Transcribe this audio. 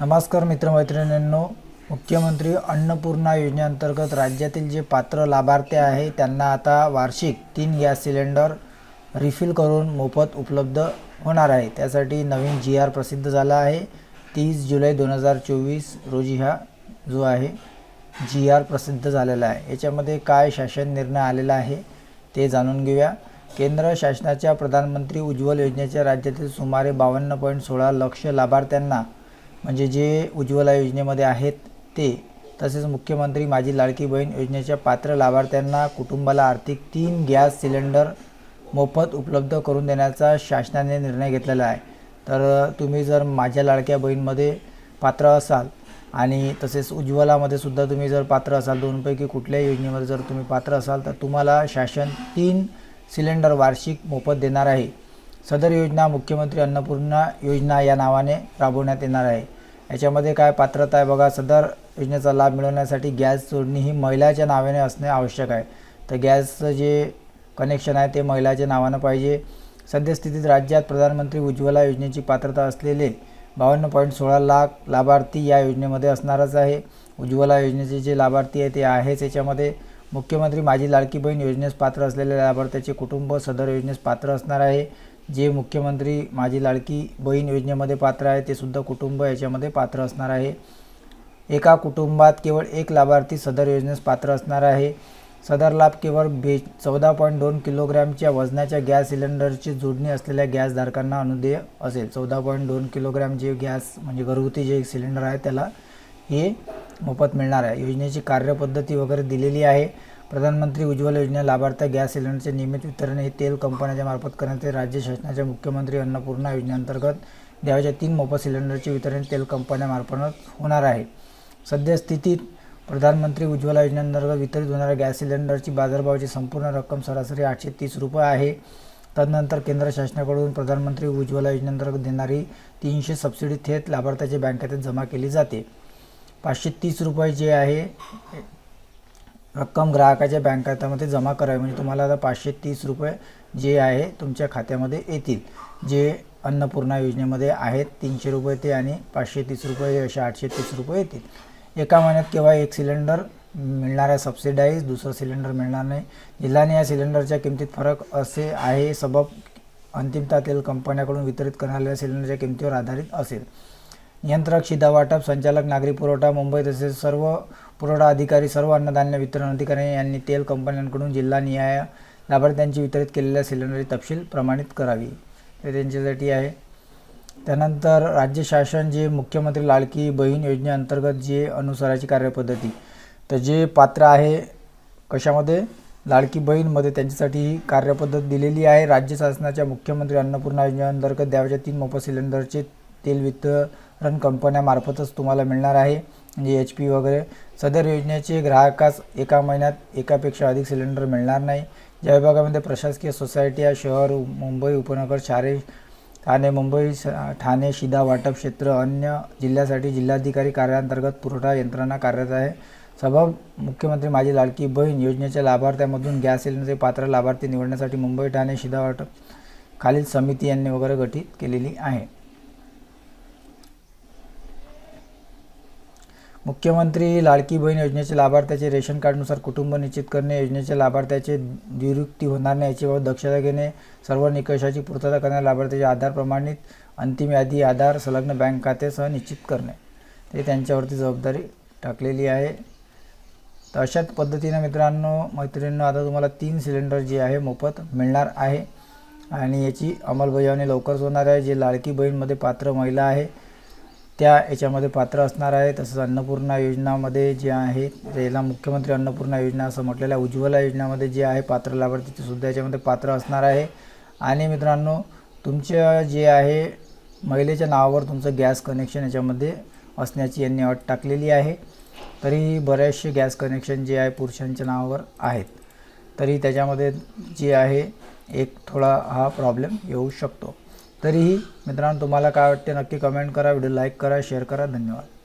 नमस्कार मित्रमैत्रिणींनो मुख्यमंत्री अन्नपूर्णा योजनेअंतर्गत राज्यातील जे पात्र लाभार्थी आहे त्यांना आता वार्षिक तीन गॅस सिलेंडर रिफिल करून मोफत उपलब्ध होणार आहे. त्यासाठी नवीन जी आर प्रसिद्ध झाला आहे. तीस जुलै दोन हजार चोवीस रोजी हा जो आहे जी आर प्रसिद्ध झालेला आहे. याच्यामध्ये काय शासन निर्णय आलेला आहे ते जाणून घेऊया. केंद्र शासनाच्या प्रधानमंत्री उज्ज्वल योजनेच्या राज्यातील सुमारे बावन्न पॉईंट सोळा लक्ष लाभार्थ्यांना म्हणजे जे उज्ज्वला योजनेमध्ये आहेत ते तसेच मुख्यमंत्री माझी लाडकी बहीण योजनेच्या पात्र लाभार्थ्यांना कुटुंबाला आर्थिक तीन गॅस सिलेंडर मोफत उपलब्ध करून देण्याचा शासनाने निर्णय घेतलेला आहे. तर तुम्ही जर माझ्या लाडक्या बहीणमध्ये पात्र असाल आणि तसेच उज्ज्वलामध्ये सुद्धा तुम्ही जर पात्र असाल दोनपैकी कुठल्याही योजनेमध्ये जर तुम्ही पात्र असाल तर तुम्हाला शासन तीन सिलेंडर वार्षिक मोफत देणार आहे. सदर योजना मुख्यमंत्री अन्नपूर्णा योजना या नावाने राबवण्यात येणार आहे. याच्यामध्ये काय पात्रता आहे बघा सदर योजनेचा लाभ मिळवण्यासाठी गॅस जोडणी ही महिलाच्या नावाने असणे आवश्यक आहे. तर गॅसचं जे कनेक्शन आहे ते महिलाच्या नावानं पाहिजे. सद्यस्थितीत राज्यात प्रधानमंत्री उज्ज्वला योजनेची पात्रता असलेले बावन्न पॉईंट सोळा लाख लाभार्थी या योजनेमध्ये असणारच आहे. उज्ज्वला योजनेचे जे लाभार्थी आहे ते आहेच याच्यामध्ये. मुख्यमंत्री माझी लाडकी बहीण योजनेस पात्र असलेल्या लाभार्थ्याचे कुटुंब सदर योजनेस पात्र असणार आहे. जे मुख्यमंत्री माझी लाडकी बहीण योजनेमध्ये पात्र आहे ते सुद्धा कुटुंब याच्यामध्ये पात्र असणार आहे. एका कुटुंबात केवळ एक लाभार्थी सदर योजनेस पात्र असणार आहे. सदर लाभ केवळ बे चौदा पॉईंट दोन किलोग्रॅमच्या वजनाच्या गॅस सिलेंडरची जोडणी असलेल्या गॅसधारकांना अनुदेय असेल. चौदा पॉईंट दोन किलोग्रॅम जे गॅस म्हणजे घरगुती जे सिलेंडर आहे त्याला हे मोफत मिळणार आहे. योजनेची कार्यपद्धती वगैरे दिलेली आहे. प्रधानमंत्री उज्ज्वला योजना लाभार्थी गॅस सिलेंडरचे नियमित वितरण हे तेल कंपन्यांच्या मार्फत करण्यात येते राज्य शासनाच्या मुख्यमंत्री अन्नपूर्णा योजनेअंतर्गत द्यावयाच्या तीन मोफत सिलेंडरचे वितरण तेल कंपन्यामार्फत होणार आहे. सद्यस्थितीत प्रधानमंत्री उज्ज्वला योजनेअंतर्गत वितरित होणाऱ्या गॅस सिलेंडरची बाजारभावाची संपूर्ण रक्कम सरासरी आठशे तीस रुपये आहे. तदनंतर केंद्र शासनाकडून प्रधानमंत्री उज्ज्वला योजनेअंतर्गत देणारी तीनशे सबसिडी थेट लाभार्थ्याच्या बँक खात्यात जमा केली जाते. पाचशे तीस रुपये जे आहे रक्कम ग्राहकाच्या बँक खात्यामध्ये जमा करावी. म्हणजे तुम्हाला आता पाचशे तीस रुपये जे आहे तुमच्या खात्यामध्ये येतील. जे अन्नपूर्णा योजनेमध्ये आहेत तीनशे रुपये ते आणि पाचशे तीस रुपये असे आठशे तीस रुपये येतील. एका महिन्यात केव्हा एक सिलेंडर मिळणार आहे सबसिडाईज दुसरं सिलेंडर मिळणार नाही. जिल्ह्याने या सिलेंडरच्या किमतीत फरक असे आहे सबब अंतिमता तेल कंपन्याकडून वितरित करणाऱ्या सिलेंडरच्या किमतीवर आधारित असेल. नियंत्रक शिधा वाटप संचालक नागरी पुरवठा मुंबई तसेच सर्व पुरवठा अधिकारी सर्व अन्नधान्य वितरण अधिकारी यांनी तेल कंपन्यांकडून जिल्हा निहाय लाभार्थ्यांची वितरित केलेल्या सिलेंडरची तपशील प्रमाणित करावी. ते त्यांच्यासाठी आहे. त्यानंतर राज्य शासन जे मुख्यमंत्री लाडकी बहीण योजनेअंतर्गत जे अनुसाराची कार्यपद्धती तर जे पात्र आहे कशामध्ये? लाडकी बहीणमध्ये त्यांच्यासाठी ही कार्यपद्धत दिलेली आहे. राज्य शासनाच्या मुख्यमंत्री अन्नपूर्णा योजनेअंतर्गत द्यावयाच्या तीन मोफत सिलेंडरचे तेल रन कंपन्यामार्फतच तुम्हाला मिळणार आहे. म्हणजे एच पी वगैरे. सदर योजनेचे ग्राहकास एका महिन्यात एकापेक्षा अधिक सिलेंडर मिळणार नाही. ज्या विभागामध्ये प्रशासकीय सोसायटी या शहर मुंबई उपनगर शारे ठाणे मुंबई स- ठाणे शिधा वाटप क्षेत्र अन्य जिल्ह्यासाठी जिल्हाधिकारी कार्याअंतर्गत पुरवठा यंत्रणा कार्यरत आहे. सभा मुख्यमंत्री माझी लाडकी बहीण योजनेच्या लाभार्थ्यामधून गॅस सिलेंडरचे पात्र लाभार्थी निवडण्यासाठी मुंबई ठाणे शिधा वाटप खालील समिती यांनी वगैरे गठीत केलेली आहे. मुख्यमंत्री लाडकी बहीण योजनेचे लाभार्थ्याचे रेशन कार्डनुसार कुटुंब निश्चित करणे योजनेच्या लाभार्थ्याचे निवृत्ती होणार नाही याचीबाबत दक्षता घेणे सर्व निकषाची पूर्तता करणे लाभार्थ्याचे आधार प्रमाणित अंतिम यादी आधार संलग्न बँक खातेसह निश्चित करणे. ते त्यांच्यावरती जबाबदारी टाकलेली आहे. तर अशाच पद्धतीनं मित्रांनो मैत्रिणींनो आता तुम्हाला तीन सिलेंडर जे आहे मोफत मिळणार आहे. आणि याची अंमलबजावणी लवकरच होणार आहे. जे लाडकी बहीणमध्ये पात्र महिला आहे त्या याच्यामध्ये पात्र असणार आहे. तसंच अन्नपूर्णा योजनामध्ये जे आहे याला मुख्यमंत्री अन्नपूर्णा योजना असं म्हटलेलं आहे. उज्ज्वला योजनामध्ये जे आहे पात्र लाभार्थी सुद्धा याच्यामध्ये पात्र असणार आहे. आणि मित्रांनो तुमच्या जे आहे महिलेच्या नावावर तुमचं गॅस कनेक्शन याच्यामध्ये असण्याची यांनी अट टाकलेली आहे. तरी बरेचसे गॅस कनेक्शन जे आहे पुरुषांच्या नावावर आहेत. तरी त्याच्यामध्ये जे आहे एक थोडा हा प्रॉब्लेम येऊ शकतो. तरीही मित्रांनो तुम्हाला काय वाटते नक्की कमेंट करा व्हिडिओ लाईक करा शेअर करा. धन्यवाद.